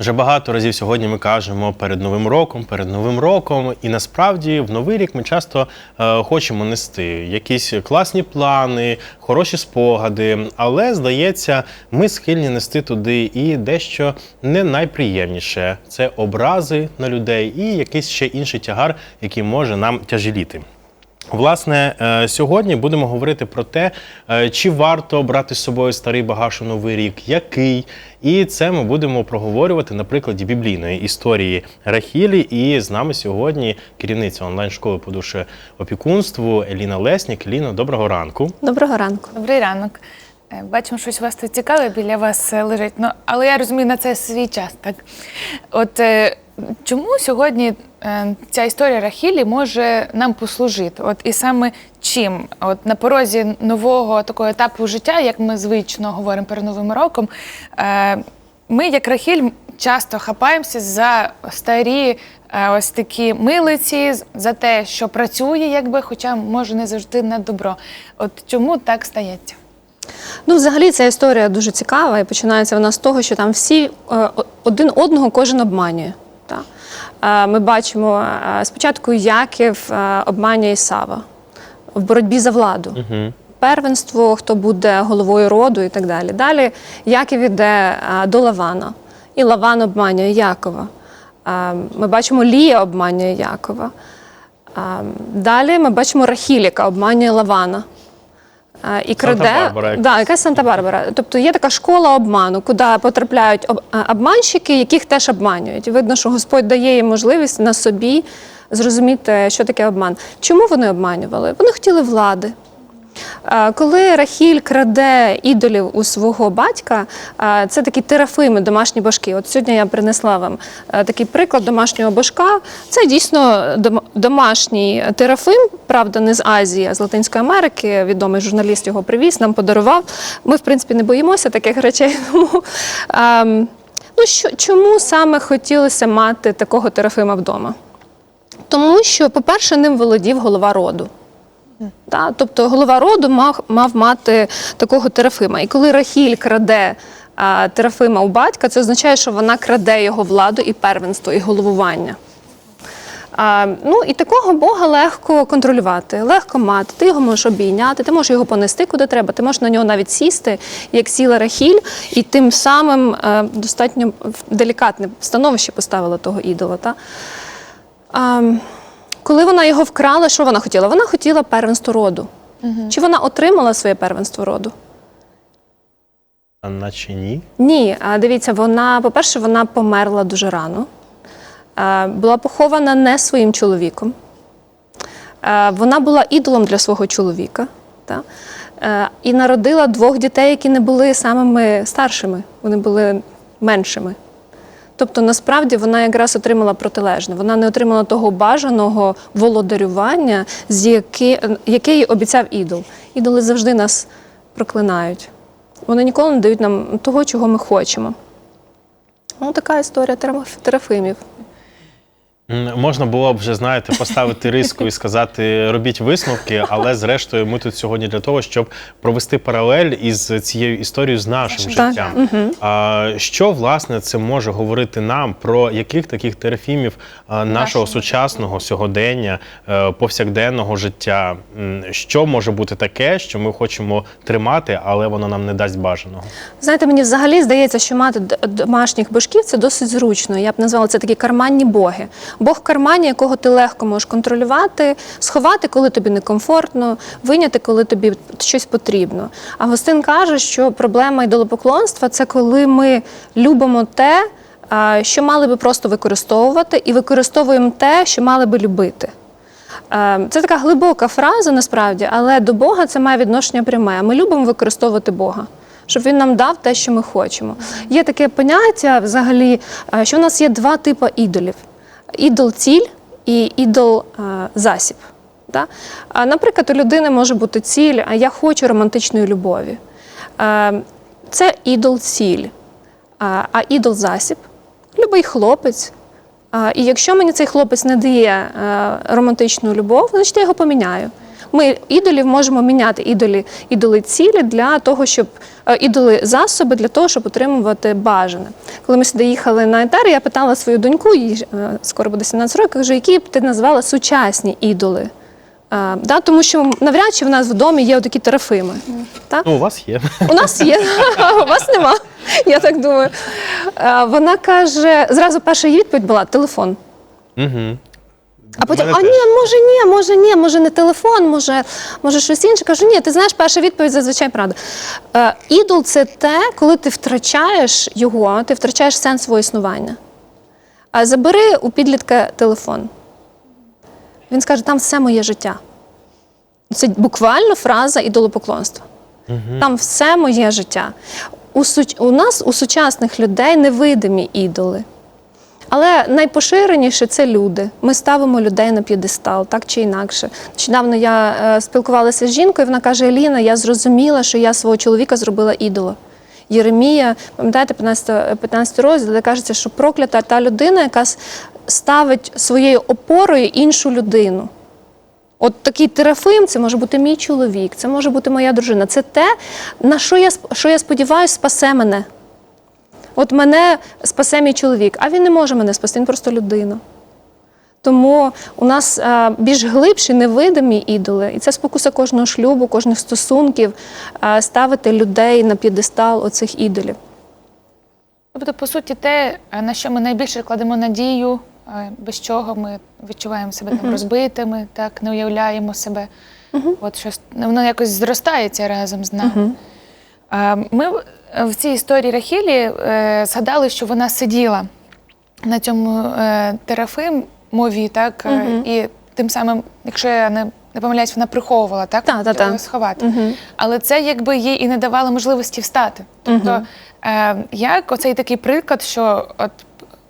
Вже багато разів сьогодні ми кажемо перед новим роком, перед новим роком, і насправді в новий рік ми часто е, хочемо нести якісь класні плани, хороші спогади. Але здається, ми схильні нести туди і дещо не найприємніше це образи на людей і якийсь ще інший тягар, який може нам тяжеліти. Власне, е, сьогодні будемо говорити про те, е, чи варто брати з собою старий багаж у новий рік, який. І це ми будемо проговорювати на прикладі біблійної історії Рахілі. І з нами сьогодні керівниця онлайн-школи по душеопікунству Еліна Леснік. Еліна, доброго ранку. Доброго ранку. Добрий ранок. Е, Бачимо, щось у вас тут цікаве біля вас лежить. Ну, але я розумію, на це свій час, так? От чому сьогодні е, ця історія Рахілі може нам послужити? От і саме чим? От на порозі нового такого етапу життя, як ми звично говоримо перед Новим роком, е, ми, як Рахіль, часто хапаємося за старі е, ось такі милиці, за те, що працює, якби, хоча може не завжди на добро. От чому так стається? Ну, взагалі, ця історія дуже цікава, і починається вона з того, що там всі один одного кожен обманює. Та? Е, Ми бачимо е, спочатку Яків е, обманює Ісава в боротьбі за владу. Угу. Первенство, хто буде головою роду і так далі. Далі Яків іде до Лавана, і Лаван обманює Якова. Ми бачимо Лія обманює Якова. Далі ми бачимо Рахіль, яка обманює Лавана. І краде да, якась Санта-Барбара. Тобто є така школа обману, куди потрапляють об- обманщики, яких теж обманюють. Видно, що Господь дає їм можливість на собі зрозуміти, що таке обман. Чому вони обманювали? Вони хотіли влади. Е, Коли Рахіль краде ідолів у свого батька, е, це такі терафими, домашні божки. От сьогодні я принесла вам е, такий приклад домашнього божка. Це дійсно домашній терафим, правда, не з Азії, а з Латинської Америки. Відомий журналіст його привіз, нам подарував. Ми, в принципі, не боїмося таких речей. Тому ем, ну, що, чому саме хотілося мати такого терафима вдома? Тому що, по-перше, ним володів голова роду. Та, тобто голова роду мав, мав мати такого терафима. І коли Рахіль краде а, терафима у батька, це означає, що вона краде його владу і первенство, і головування. А, ну і такого Бога легко контролювати, легко мати. Ти його можеш обійняти, ти можеш його понести куди треба, ти можеш на нього навіть сісти, як сіла Рахіль, і тим самим е, достатньо делікатне становище поставила того ідола. Та? А, коли вона його вкрала, що вона хотіла? Вона хотіла первенство роду. Чи вона отримала своє первенство роду? А наче ні. Ні, а дивіться, вона, по-перше, вона померла дуже рано, була похована не своїм чоловіком. Вона була ідолом для свого чоловіка. Та? І народила двох дітей, які не були самими старшими, вони були меншими. Тобто, насправді вона якраз отримала протилежне. Вона не отримала того бажаного володарювання, з яке, яке їй обіцяв ідол. Ідоли завжди нас проклинають. Вони ніколи не дають нам того, чого ми хочемо. Ну, така історія терафимів. Можна було б вже, знаєте, поставити риску і сказати робіть висновки, але зрештою ми тут сьогодні для того, щоб провести паралель із цією історією з нашим Так, життям. А, що власне це може говорити нам про яких таких терафімів нашого сучасного сьогодення, е, повсякденного життя? Що може бути таке, що ми хочемо тримати, але воно нам не дасть бажаного? Знаєте, мені взагалі здається, що мати домашніх божків це досить зручно. Я б назвала це такі карманні боги. Бог кармані, якого ти легко можеш контролювати, сховати, коли тобі некомфортно, виняти, коли тобі щось потрібно. А Гостин каже, що проблема ідолопоклонства це коли ми любимо те, що мали би просто використовувати, і використовуємо те, що мали би любити. Е, Це така глибока фраза насправді, але до Бога це має відношення пряме. Ми любимо використовувати Бога, щоб він нам дав те, що ми хочемо. Є таке поняття взагалі, е, що в нас є два типи ідолів: ідол ціль і ідол е. Да? Наприклад, у людини може бути ціль, а я хочу романтичної любові. Е, Це ідол ціль, а а ідол засіб любий хлопець. І якщо мені цей хлопець не дає е, романтичну любов, значить я його поміняю. Ми ідолів можемо міняти ідолі, ідоли цілі для того, щоб е, ідоли засоби для того, щоб отримувати бажане. Коли ми сюди їхали на етер, я питала свою доньку, їй е, скоро буде 17 років, кажу, які б ти назвала сучасні ідоли. Е, да, тому що навряд чи в нас в домі є такі терафими. Так? Ну, у вас є. У нас є, у вас нема. Я так думаю. Е, Вона каже, зразу перша її відповідь була телефон. Угу. А потім, а ні, може, ні, може, ні, може не телефон, може, може щось інше. Кажу, ні, ти знаєш, перша відповідь зазвичай правда. Е, ідол це те, коли ти втрачаєш його, ти втрачаєш сенс свого існування. А забери у підлітка телефон. Він скаже, там все моє життя. Це буквально фраза ідолопоклонства. Там все моє життя. У, суч... у нас, у сучасних людей, невидимі ідоли. Але найпоширеніше це люди. Ми ставимо людей на п'єдестал, так чи інакше. Нещодавно я е, спілкувалася з жінкою, вона каже: Еліна, я зрозуміла, що я свого чоловіка зробила ідола. Єремія, пам'ятаєте, 15, 15 розділ, де кажеться, що проклята та людина, яка ставить своєю опорою іншу людину. От такий терафим, це може бути мій чоловік, це може бути моя дружина. Це те, на що я, що я сподіваюся, спасе мене. От мене спасе мій чоловік, а він не може мене спасти, він просто людина. Тому у нас е, більш глибші невидимі ідоли, і це спокуса кожного шлюбу, кожних стосунків е, ставити людей на п'єдестал оцих ідолів. Тобто, по суті, те, е, на що ми найбільше кладемо надію, без чого ми відчуваємо себе там розбитими, так не уявляємо себе. От щось воно якось зростається разом з нами. Е, Ми в- цій історії Рахілі е, згадали, що вона сиділа на цьому е, терафимові, так е, і тим самим, якщо я не, не помиляюсь, вона приховувала так Та, та, та. сховати. Але це якби їй і не давало можливості встати. Тобто, е, як оцей такий приклад, що от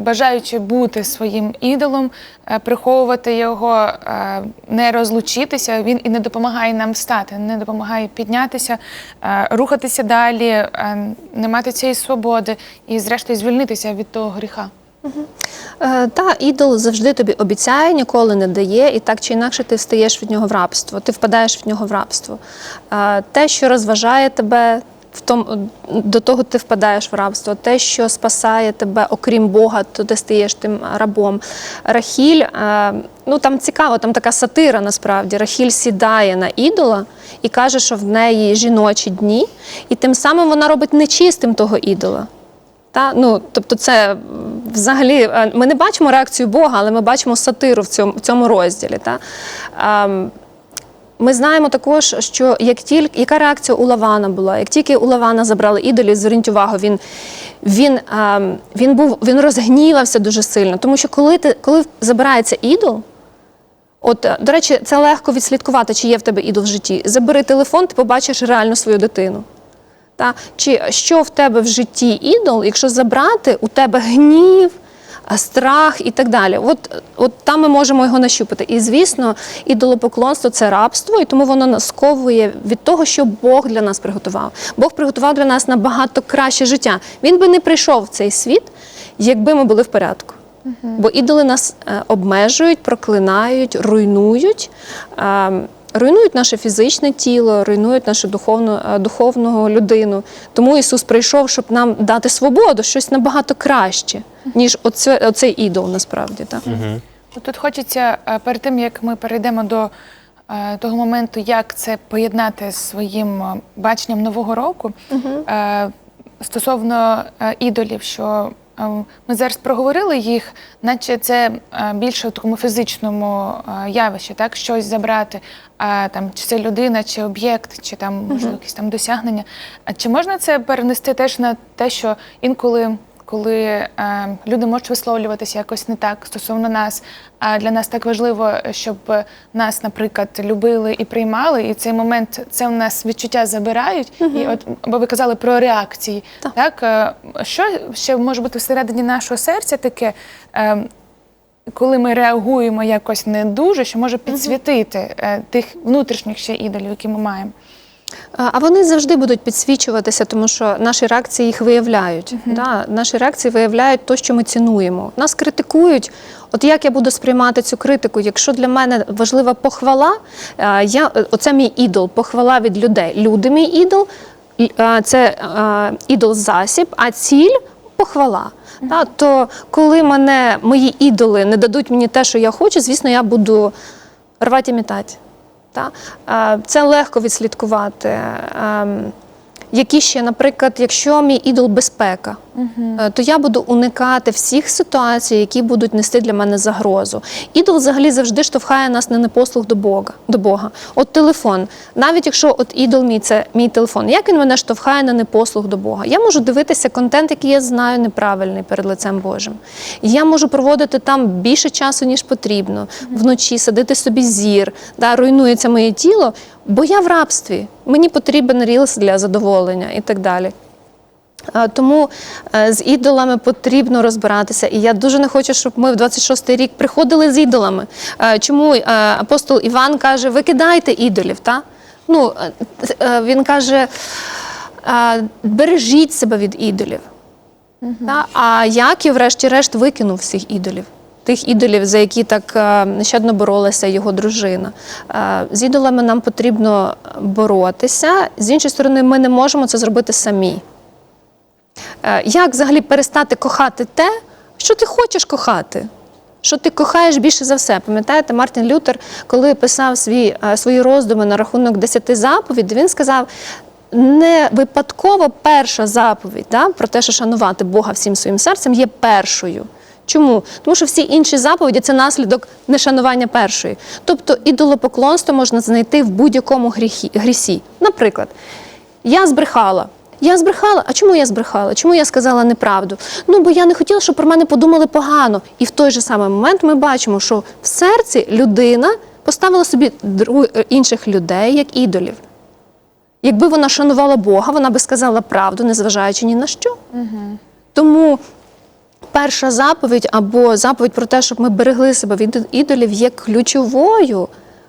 бажаючи бути своїм ідолом, е, приховувати його, е, не розлучитися, він і не допомагає нам встати, не допомагає піднятися, е, рухатися далі, не мати цієї свободи і, зрештою, звільнитися від того гріха. Е, Та ідол завжди тобі обіцяє, ніколи не дає, і так чи інакше ти стаєш від нього в рабство, ти впадаєш в нього в рабство. Те, що розважає тебе, в тому, до того ти впадаєш в рабство. Те, що спасає тебе, окрім Бога, то ти стаєш тим рабом. Рахіль, е, ну там цікаво, там така сатира насправді. Рахіль сідає на ідола і каже, що в неї жіночі дні, і тим самим вона робить нечистим того ідола. Та, ну, тобто, це взагалі е, ми не бачимо реакцію Бога, але ми бачимо сатиру в цьому, в цьому розділі. Та? Ми знаємо також, що як тільки яка реакція у Лавана була, як тільки у Лавана забрали ідолів, зверніть увагу, він, він, ем, він був він розгнівався дуже сильно. Тому що коли ти коли забирається ідол, От, е, до речі, це легко відслідкувати, чи є в тебе ідол в житті. Забери телефон, ти побачиш реально свою дитину. Та? Чи що в тебе в житті ідол, якщо забрати, у тебе гнів, а, страх і так далі. От, от там ми можемо його нащупати. І звісно, ідолопоклонство це рабство, і тому воно нас сковує від того, що Бог для нас приготував. Бог приготував для нас набагато краще життя. Він би не прийшов в цей світ, якби ми були в порядку. Бо ідоли нас е, обмежують, проклинають, руйнують. Руйнують наше фізичне тіло, руйнують нашу духовну, е, духовну людину. Тому Ісус прийшов, щоб нам дати свободу, щось набагато краще, ніж оце, оцей ідол насправді. Так? От Тут хочеться е, перед тим, як ми перейдемо до е, того моменту, як це поєднати з своїм баченням нового року, е, стосовно ідолів, що ми зараз проговорили їх, наче це е, більше в такому фізичному е, явищі, так щось забрати, а там чи це людина, чи об'єкт, чи там можливо якісь там досягнення. А чи можна це перенести теж на те, що інколи коли е, люди можуть висловлюватися якось не так стосовно нас. А для нас так важливо, щоб нас, наприклад, любили і приймали, і цей момент це у нас відчуття забирають. І от бо ви казали про реакції. Так. Так, е, що ще може бути всередині нашого серця таке? Е, коли ми реагуємо якось не дуже, що може підсвітити е, тих внутрішніх ще ідолів, які ми маємо. А вони завжди будуть підсвічуватися, тому що наші реакції їх виявляють. Да? Наші реакції виявляють те, що ми цінуємо. Нас критикують. От як я буду сприймати цю критику? Якщо для мене важлива похвала, е, я, оце мій ідол, похвала від людей. Люди мій ідол, е, це е, ідол засіб, а ціль похвала. Та, то коли мене мої ідоли не дадуть мені те, що я хочу, звісно, я буду рвати і мітати. Та? Це легко відслідкувати. Ем, Які ще, наприклад, якщо мій ідол безпека, е, то я буду уникати всіх ситуацій, які будуть нести для мене загрозу. Ідол взагалі завжди штовхає нас на непослух до Бога. До Бога. От телефон, навіть якщо от ідол мій це мій телефон, як він мене штовхає на непослух до Бога? Я можу дивитися контент, який я знаю неправильний перед лицем Божим. Я можу проводити там більше часу, ніж потрібно, вночі садити собі зір, да, руйнується моє тіло, бо я в рабстві. Мені потрібен рілс для задоволення і так далі. Е, Тому е, з ідолами потрібно розбиратися. І я дуже не хочу, щоб ми в 26-й рік приходили з ідолами. Е, Чому апостол Іван каже, викидайте ідолів, та? Ну, він каже, бережіть себе від ідолів. Та? А Яків, врешті-решт, викинув всіх ідолів. Тих ідолів, за які так нещадно боролася його дружина. З ідолами нам потрібно боротися. З іншої сторони, ми не можемо це зробити самі. Е, Як взагалі перестати кохати те, що ти хочеш кохати? Що ти кохаєш більше за все? Пам'ятаєте, Мартін Лютер, коли писав свій, е, свої роздуми на рахунок десяти заповідей, він сказав: не випадково перша заповідь да, про те, що шанувати Бога всім своїм серцем, є першою. Чому? Тому що всі інші заповіді це наслідок нешанування першої. Тобто ідолопоклонство можна знайти в будь-якому грісі. Наприклад, я збрехала. Я збрехала. А чому я збрехала? Чому я сказала неправду? Ну, бо я не хотіла, щоб про мене подумали погано. І в той же самий момент ми бачимо, що в серці людина поставила собі інших людей як ідолів. Якби вона шанувала Бога, вона би сказала правду, незважаючи ні на що. Тому перша заповідь або заповідь про те, щоб ми берегли себе від ідолів, є ключовою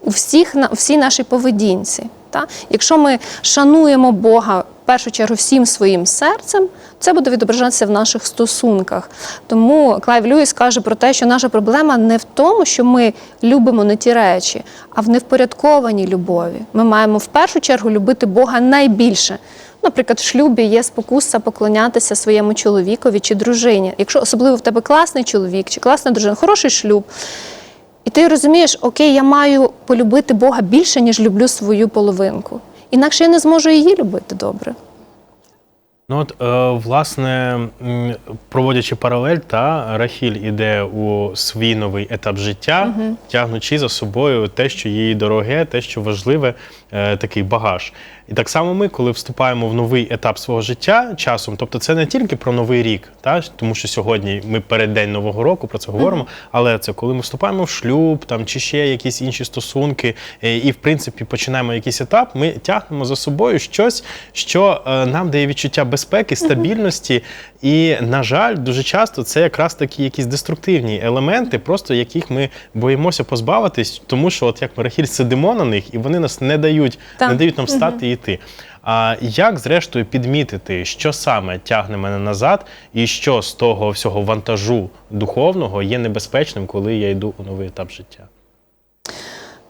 у всіх у всій нашій поведінці. Та? Якщо ми шануємо Бога першу чергу всім своїм серцем, це буде відображатися в наших стосунках. Тому Клайв Льюіс каже про те, що наша проблема не в тому, що ми любимо не ті речі, а в невпорядкованій любові. Ми маємо в першу чергу любити Бога найбільше. Наприклад, в шлюбі є спокуса поклонятися своєму чоловікові чи дружині. Якщо особливо в тебе класний чоловік чи класна дружина, хороший шлюб. І ти розумієш, окей, я маю полюбити Бога більше, ніж люблю свою половинку. Інакше я не зможу її любити добре. Ну от, е, власне, проводячи паралель, та Рахіль іде у свій новий етап життя, тягнучи за собою те, що їй дороге, те, що важливе, е, такий багаж. І так само ми, коли вступаємо в новий етап свого життя часом, тобто це не тільки про новий рік, та тому що сьогодні ми перед день нового року про це говоримо, але це коли ми вступаємо в шлюб, там чи ще якісь інші стосунки, е, і в принципі починаємо якийсь етап, ми тягнемо за собою щось, що нам дає відчуття безпеки, стабільності. І, на жаль, дуже часто це якраз такі якісь деструктивні елементи, просто яких ми боїмося позбавитись, тому що, от як ми Рахіль, сидимо на них, і вони нас не дають, Так. не дають нам встати і йти. А як, зрештою, підмітити, що саме тягне мене назад, і що з того всього вантажу духовного є небезпечним, коли я йду у новий етап життя?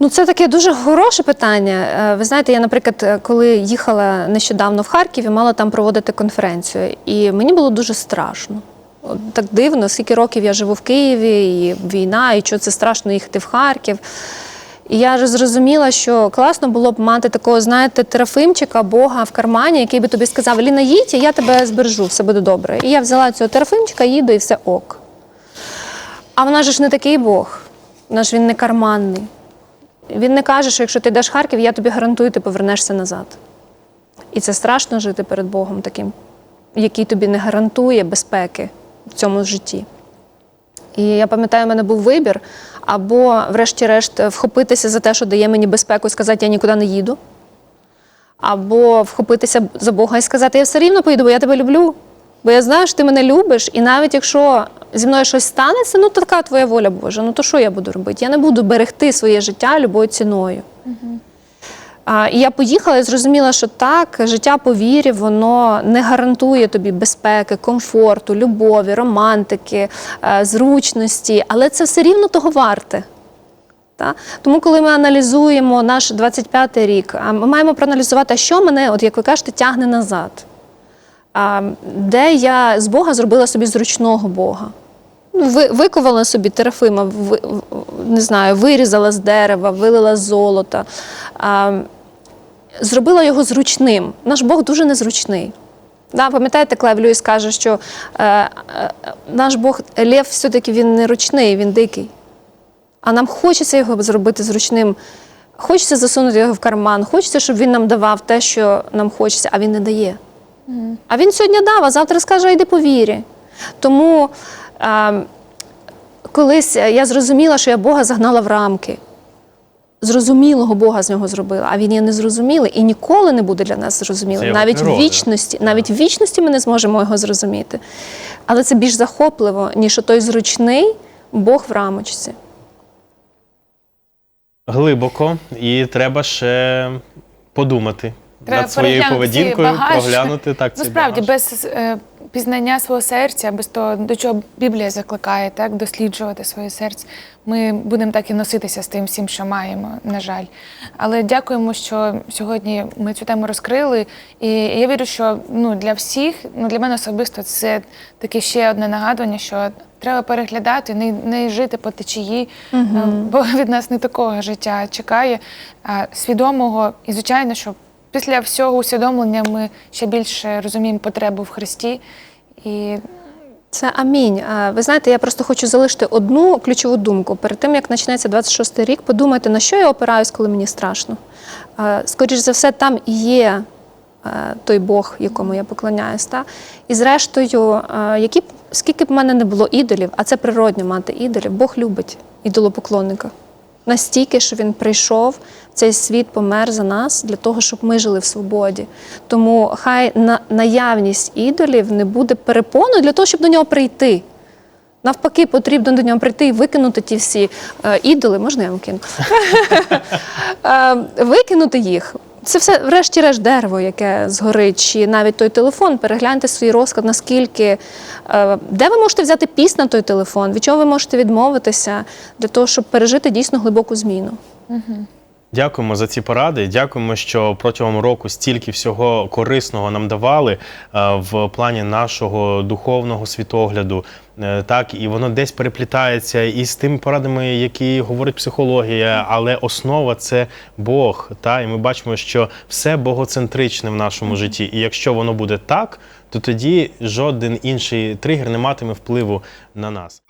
Ну, це таке дуже хороше питання. Е, Ви знаєте, я, наприклад, е, коли їхала нещодавно в Харків і мала там проводити конференцію, і мені було дуже страшно. От Так дивно, скільки років я живу в Києві, і війна, і що це страшно їхати в Харків. І я зрозуміла, що класно було б мати такого, знаєте, терафимчика, Бога в кармані, який би тобі сказав: Ліна, їдь, і я тебе збережу, все буде добре. І я взяла цього терафимчика, їду, і все ок. А вона ж не такий Бог, вона ж він не карманний. Він не каже, що якщо ти йдеш в Харків, я тобі гарантую, ти повернешся назад. І це страшно жити перед Богом таким, який тобі не гарантує безпеки в цьому житті. І я пам'ятаю, у мене був вибір, або, врешті-решт, вхопитися за те, що дає мені безпеку, і сказати, я нікуди не їду. Або вхопитися за Бога і сказати, я все рівно поїду, бо я тебе люблю. Бо я знаю, що ти мене любиш, і навіть якщо зі мною щось станеться, ну така твоя воля Божа. Ну то що я буду робити? Я не буду берегти своє життя любою ціною. А, і я поїхала і зрозуміла, що так, життя по вірі, воно не гарантує тобі безпеки, комфорту, любові, романтики, е, зручності, але це все рівно того варте. Та? Тому, коли ми аналізуємо наш 25-й рік, ми маємо проаналізувати, що мене, от як ви кажете, тягне назад. Де я з Бога зробила собі зручного Бога. Ну, ви, виковала собі терафима, ви, не знаю, вирізала з дерева, вилила з золота, а, зробила його зручним. Наш Бог дуже незручний. Да, пам'ятаєте, Клев Льюіс каже, що е, е, наш Бог Лев все-таки він не ручний, він дикий. А нам хочеться його зробити зручним. Хочеться засунути його в карман, хочеться, щоб він нам давав те, що нам хочеться, а він не дає. А він сьогодні дав, а завтра скаже, йди по вірі. Тому колись я зрозуміла, що я Бога загнала в рамки. Зрозумілого Бога з нього зробила, а він є незрозумілий і ніколи не буде для нас його Навіть в вічності, навіть в вічності ми не зможемо його зрозуміти. Але це більш захопливо, ніж той зручний Бог в рамочці. Глибоко, і треба ще подумати Треба над своєю поведінкою, багаж. проглянути так Ну, цей справді, багаж. без е, пізнання свого серця, без того, до чого Біблія закликає, так, досліджувати своє серце, ми будемо так і носитися з тим всім, що маємо, на жаль. Але дякуємо, що сьогодні ми цю тему розкрили. І я вірю, що ну, для всіх, ну, для мене особисто, це таке ще одне нагадування, що треба переглядати, не, не жити по течії, е, бо від нас не такого життя чекає, а свідомого. І, звичайно, що після всього усвідомлення ми ще більше розуміємо потребу в Христі. І Це амінь. Ви знаєте, я просто хочу залишити одну ключову думку. Перед тим, як почнеться 26-й рік, подумайте, на що я опираюсь, коли мені страшно. А, Скоріш за все, там і є той Бог, якому я поклоняюсь. Та? І зрештою, які скільки б в мене не було ідолів, а це природньо мати ідолів, Бог любить ідолопоклонника. Настільки, що він прийшов в цей світ, помер за нас для того, щоб ми жили в свободі. Тому хай на, наявність ідолів не буде перепоною для того, щоб до нього прийти. Навпаки, потрібно до нього прийти і викинути ті всі е, ідоли. Можна я вам кину? Е, викинути їх. Це все, врешті-решт, дерево, яке згорить, чи навіть той телефон. Перегляньте свій розклад, наскільки е, де ви можете взяти піс на той телефон, від чого ви можете відмовитися для того, щоб пережити дійсно глибоку зміну. Дякуємо за ці поради. Дякуємо, що протягом року стільки всього корисного нам давали е, в плані нашого духовного світогляду. Е, Так, і воно десь переплітається із тими порадами, які говорить психологія, але основа це Бог. Та і ми бачимо, що все богоцентричне в нашому житті. І якщо воно буде так, то тоді жоден інший тригер не матиме впливу на нас.